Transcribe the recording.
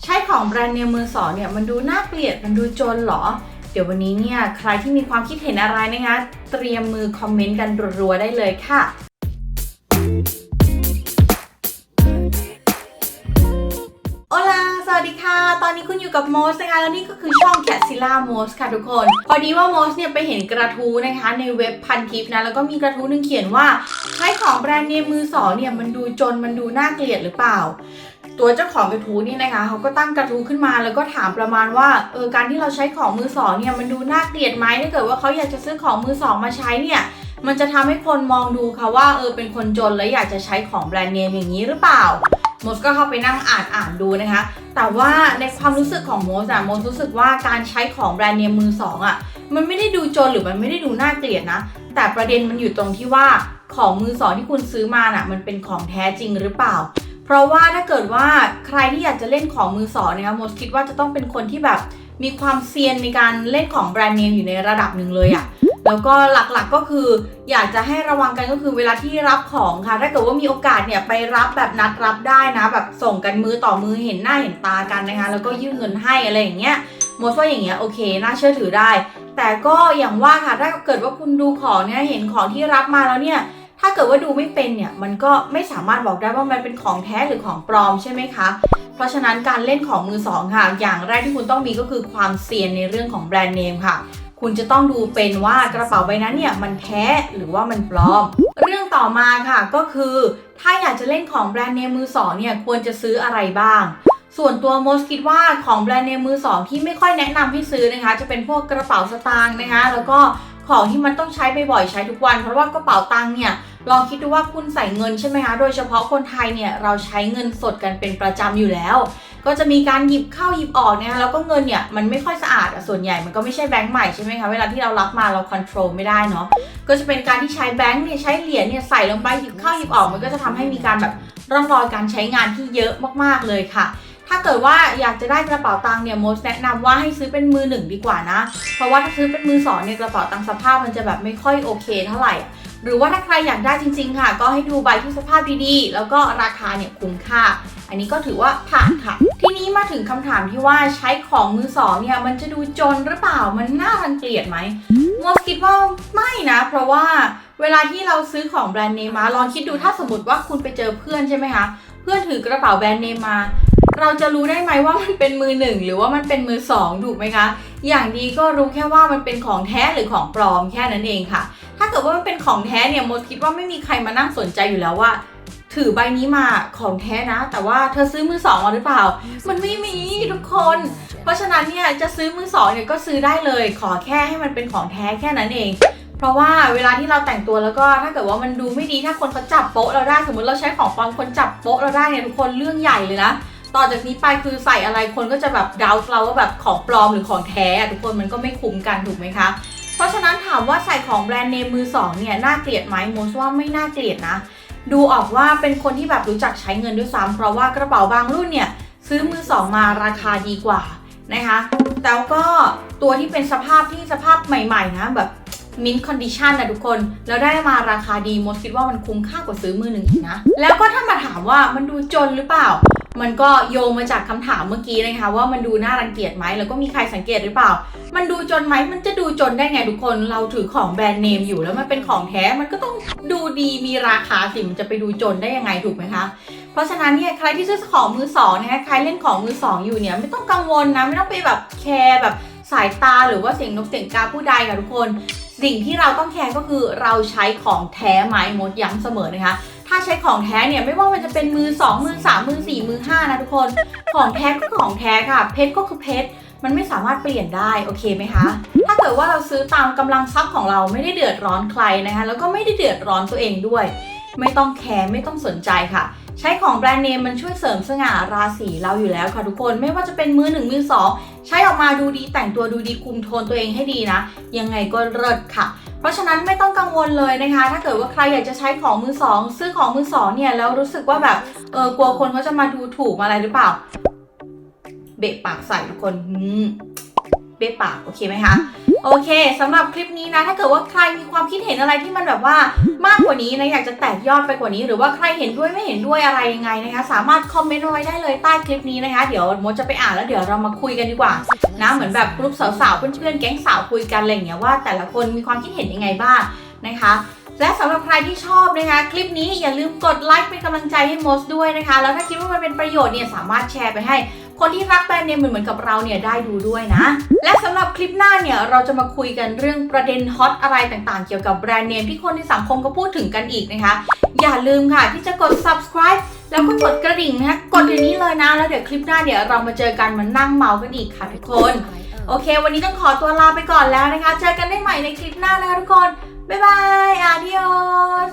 ใช้ของแบรนด์เนมมือสองเนี่ยมันดูน่าเกลียดมันดูจนเหรอ เดี๋ยววันนี้เนี่ยใครที่มีความคิดเห็นอะไรนะคะเตรียมมือคอมเมนต์กันรัวๆได้เลยค่ะโอลาสวัสดีค่ะ ตอนนี้คุณอยู่กับโมสนะคะ แล้วนี่ก็คือช่อง c a t z i l l a m o s ค่ะทุกคน พอดีว่าโมสเนี่ยไปเห็นกระทู้นะคะ ในเว็บพันทิปนะ แล้วก็มีกระทู้หนึงเขียนว่า ใช้ของแบรนด์เนมมือสองเนี่ยมันดูจนมันดูน่าเกลียดหรือเปล่า ตัวเจ้าของกระทู้นี่นะคะเขาก็ตั้งกระทู้ขึ้นมาแล้วก็ถามประมาณว่าเออการที่เราใช้ของมือสองเนี่ยมันดูน่าเกลียดไหมถ้าเกิดว่าเขาอยากจะซื้อของมือสองมาใช้เนี่ยมันจะทำให้คนมองดูค่ะว่าเออเป็นคนจนแล้วอยากจะใช้ของแบรนด์เนมอย่างนี้หรือเปล่าโมสก็เข้าไปนั่งอ่านอ่านดูนะคะ แต่ว่าในความรู้สึกของโมสอะโมสรู้สึกว่าการใช้ของแบรนด์เนมมือสองอะมันไม่ได้ดูจนหรือมันไม่ได้ดูน่าเกลียดนะ แต่ประเด็นมันอยู่ตรงที่ว่าของมือสองที่คุณซื้อมาน่ะ มันเป็นของแท้จริงหรือเปล่า เพราะว่าถ้าเกิดว่าใครที่อยากจะเล่นของมือสองนะคะโมสคิดว่าจะต้องเป็นคนที่แบบมีความเซียนในการเล่นของแบรนด์เนมอยู่ในระดับหนึ่งเลยอะแล้วก็หลักๆก็คืออยากจะให้ระวังกันก็คือเวลาที่รับของค่ะ ถ้าเกิดว่ามีโอกาสเนี่ยไปรับแบบนัดรับได้นะ แบบส่งกันมือต่อมือเห็นหน้าเห็นตากันนะคะ แล้วก็ยื่นเงินให้อะไรอย่างเงี้ยโมดว่าอย่างเงี้ยโอเคน่าเชื่อถือได้ แต่ก็อย่างว่าค่ะถ้าเกิดว่าคุณดูของเนี่ยเห็นของที่รับมาแล้วเนี่ย ถ้าเกิดว่าดูไม่เป็นเนี่ยมันก็ไม่สามารถบอกได้ว่ามันเป็นของแท้หรือของปลอมใช่ไหมคะ เพราะฉะนั้นการเล่นของมือสองค่ะ อย่างแรกที่คุณต้องมีก็คือความเซียนในเรื่องของแบรนด์เนมค่ะคุณจะต้องดูเป็นว่ากระเป๋าใบนั้นเนี่ยมันแท้หรือว่ามันปลอม เรื่องต่อมาค่ะก็คือ ถ้าอยากจะเล่นของแบรนด์เนมมือสองเนี่ยควรจะซื้ออะไรบ้าง ส่วนตัวโมสคิดว่าของแบรนด์เนมมือสองที่ไม่ค่อยแนะนำให้ซื้อนะคะ จะเป็นพวกกระเป๋าสตางค์นะคะ แล้วก็ของที่มันต้องใช้บ่อยๆใช้ทุกวัน เพราะว่ากระเป๋าตังค์เนี่ย ลองคิดดูว่าคุณใส่เงินใช่ไหมคะ โดยเฉพาะคนไทยเนี่ยเราใช้เงินสดกันเป็นประจำอยู่แล้ว ก็จะมีการหยิบเข้าหยิบออกเนี่ยแล้วก็เงินเนี่ยมันไม่ค่อยสะอาดอะส่วนใหญ่มันก็ไม่ใช่แบงค์ใหม่ใช่ไหมคะ เวลาที่เรารับมาเราควบคุมไม่ได้เนาะ ก็จะเป็นการที่ใช้แบงค์เนี่ยใช้เหรียญเนี่ยใส่ลงไปหยิบเข้าหยิบออก มันก็จะทำให้มีการแบบร่องรอยการใช้งานที่เยอะมากๆเลยค่ะถ้าเกิดว่าอยากจะได้กระเป๋าตังค์เนี่ยโมสแนะนำว่าให้ซื้อเป็นมือหนึ่งดีกว่านะ เพราะว่าถ้าซื้อเป็นมือสองเนี่ยกระเป๋าตังค์สภาพมันจะแบบไม่ค่อยโอเคเท่าไหร่ หรือว่าถ้าใครอยากได้จริง ๆ ค่ะ ก็ให้ดูใบที่สภาพดีๆ แล้วก็ราคาเนี่ยคุ้มค่า อันนี้ก็ถือว่าผ่านค่ะ ทีนี้มาถึงคำถามที่ว่าใช้ของมือสองเนี่ยมันจะดูจนหรือเปล่ามันน่ารังเกียจไหมโมสคิดว่าไม่นะ เพราะว่าเวลาที่เราซื้อของแบรนด์เนมมาลองคิดดูถ้าสมมติว่าคุณไปเจอเพื่อนใช่ไหมคะเพื่อนถือกระเป๋าแบรนด์เนมมา เราจะรู้ได้ไหมว่ามันเป็นมือหนึ่งหรือว่ามันเป็นมือสองถูกไหมคะ อย่างดีก็รู้แค่ว่ามันเป็นของแท้หรือของปลอมแค่นั้นเองค่ะ ถ้าเกิดว่ามันเป็นของแท้เนี่ยโมดคิดว่าไม่มีใครมานั่งสนใจอยู่แล้วว่า ถือใบนี้มาของแท้นะ แต่ว่าเธอซื้อมือสองมาหรือเปล่า มันไม่มีทุกคน เพราะฉะนั้นเนี่ยจะซื้อมือสองเนี่ยก็ซื้อได้เลย ขอแค่ให้มันเป็นของแท้แค่นั้นเองเพราะว่าเวลาที่เราแต่งตัวแล้วก็ถ้าเกิดว่ามันดูไม่ดีถ้าคนเขาจับโป๊ะเราได้สมมติเราใช้ของปลอมคนจับโป๊ะเราได้เนี่ยทุกคนเรื่องใหญ่เลยนะ ต่อจากนี้ไปคือใส่อะไรคนก็จะแบบดาวเราว่าแบบของปลอมหรือของแท้อะทุกคนมันก็ไม่คุ้มกันถูกไหมคะเพราะฉะนั้นถามว่าใส่ของแบรนด์เนมมือสองเนี่ยน่าเกลียดไหมโมสว่าไม่น่าเกลียดนะ ดูออกว่าเป็นคนที่แบบรู้จักใช้เงินด้วยซ้ำเพราะว่ากระเป๋าบางรุ่นเนี่ยซื้อมือสองมาราคาดีกว่านะคะแต่ก็ตัวที่เป็นสภาพที่สภาพใหม่ๆนะแบบมินคอนดิชันนะทุกคน แล้วได้มาราคาดีโมสคิดว่ามันคุ้มค่ากว่าซื้อมือหนึ่งอีกนะ แล้วก็ถ้ามาถามว่ามันดูจนหรือเปล่า มันก็โยงมาจากคำถามเมื่อกี้นะคะ ว่ามันดูน่ารังเกียจไหมแล้วก็มีใครสังเกตหรือเปล่า มันดูจนไหมมันจะดูจนได้ไงทุกคนเราถือของแบรนด์เนมอยู่แล้วมันเป็นของแท้มันก็ต้องดูดีมีราคาสิมันจะไปดูจนได้ยังไงถูกไหมคะเพราะฉะนั้นเนี่ยใครที่ซื้อของมือสองนะคะใครเล่นของมือสองอยู่เนี่ยไม่ต้องกังวลนะไม่ต้องไปแบบแคร์แบบสายตาหรือว่าเสียงนกเสียงกาผู้ใดค่ะทุกคน สิ่งที่เราต้องแคร์ก็คือเราใช้ของแท้ไหมมดย้ำเสมอนะคะ ถ้าใช้ของแท้เนี่ยไม่ว่ามันจะเป็นมือสองมือสามมือสี่มือห้านะทุกคน ของแท้ก็คือของแท้ค่ะ เพชรก็คือเพชร มันไม่สามารถเปลี่ยนได้โอเคไหมคะ ถ้าเกิดว่าเราซื้อตามกำลังทรัพย์ของเราไม่ได้เดือดร้อนใครนะคะ แล้วก็ไม่ได้เดือดร้อนตัวเองด้วย ไม่ต้องแคร์ไม่ต้องสนใจค่ะ ใช้ของแบรนด์เนมมันช่วยเสริมสง่าราศีเราอยู่แล้วค่ะทุกคน ไม่ว่าจะเป็นมือหนึ่งมือสองใช้ออกมาดูดีแต่งตัวดูดีคุมโทนตัวเองให้ดีนะ ยังไงก็เลิศค่ะ เพราะฉะนั้นไม่ต้องกังวลเลยนะคะ ถ้าเกิดว่าใครอยากจะใช้ของมือสองซื้อของมือสองเนี่ยแล้วรู้สึกว่าแบบเออกลัวคนเขาจะมาดูถูกมาอะไรหรือเปล่า เบะปากใส่ทุกคนอืม เป๊ะปากโอเคไหมคะโอเคสำหรับคลิปนี้นะ ถ้าเกิดว่าใครมีความคิดเห็นอะไรที่มันแบบว่ามากกว่านี้นะอยากจะแตกยอดไปกว่านี้ หรือว่าใครเห็นด้วยไม่เห็นด้วยอะไรยังไงนะคะ สามารถคอมเมนต์เอาไว้ได้เลยใต้คลิปนี้นะคะเดี๋ยวมดจะไปอ่านแล้วเดี๋ยวเรามาคุยกันดีกว่านะเหมือนแบบกลุ่มสาวๆเพื่อนๆแก๊งสาวคุยกันอะไรอย่างเงี้ยว่าแต่ละคนมีความคิดเห็นยังไงบ้างนะคะและสำหรับใครที่ชอบนะคะ คลิปนี้อย่าลืมกดไลค์เป็นกำลังใจให้โมสด้วยนะคะ แล้วถ้าคิดว่ามันเป็นประโยชน์เนี่ยสามารถแชร์ไปให้ คนที่รักแบรนด์เนมเหมือนกับเราเนี่ยได้ดูด้วยนะ และสำหรับคลิปหน้าเนี่ยเราจะมาคุยกันเรื่องประเด็นฮอตอะไรต่างๆ เกี่ยวกับแบรนด์เนมที่คนในสังคมก็พูดถึงกันอีกนะคะ อย่าลืมค่ะที่จะกด subscribe แล้วก็กดกระดิ่งนะคะกดอย่างนี้เลยนะ แล้วเดี๋ยวคลิปหน้าเดี๋ยวเรามาเจอกันมานั่งเมากันอีกค่ะทุกคน โอเค วันนี้ต้องขอตัวลาไปก่อนแล้วนะคะ เจอกันได้ใหม่ในคลิปหน้านะคะทุกคน บ๊ายบายอาดิโอส